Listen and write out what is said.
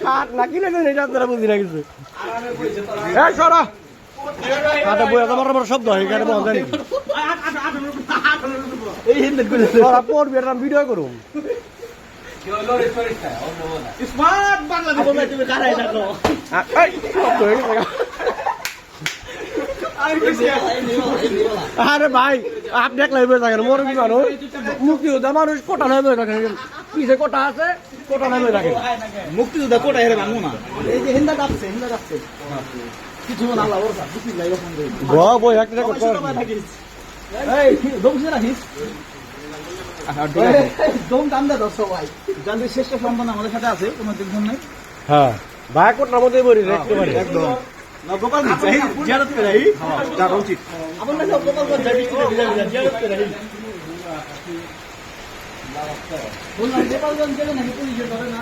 Shirt না কিনে দেন এটা আপনারা বুঝি না কিছু। এই সরা। আটা বই আমার আমার শব্দ হয় এখানে বন্ধ জানি এই হিন্দে সরা পড়বি এটা ভিডিও করুন। স্মার্ট বাংলাদেশ তুমি কারাই থাকো এই শব্দ হয়ে গেছে আরে ভাই আপনি একলাই বয়ে থাকেন মরবি মানুষ। মুক্তিযোদ্ধা মানুষ কোটা নয় থাকেন? পিছে কোটা আছে কোটা নয় থাকেন? মুক্তিযোদ্ধা কোটা হেরে ভাঙবো না? এই যে হিন্দা ডাকছে হিন্দা ডাকছে। কিছু না আল্লাহ ওর কাছে কিছু নাই ওখান থেকে গ বই একটা করতে এই দম সে রাখিস। দম দাম দে দশ ভাই জানতে শ্রেষ্ঠ সম্মান আমাদের সাথে আছে কোনো টেনশন নেই। হ্যাঁ। ভাই কোটার মধ্যে বলি রাখতে পারি একদম গোপাল জিয়ারত করে আই। যাওয়া উচিত আমার না গোপাল যাবি জিয়ারত করে আই গোপালগঞ্জ গেলে নাকি পুলিশে ধরে না?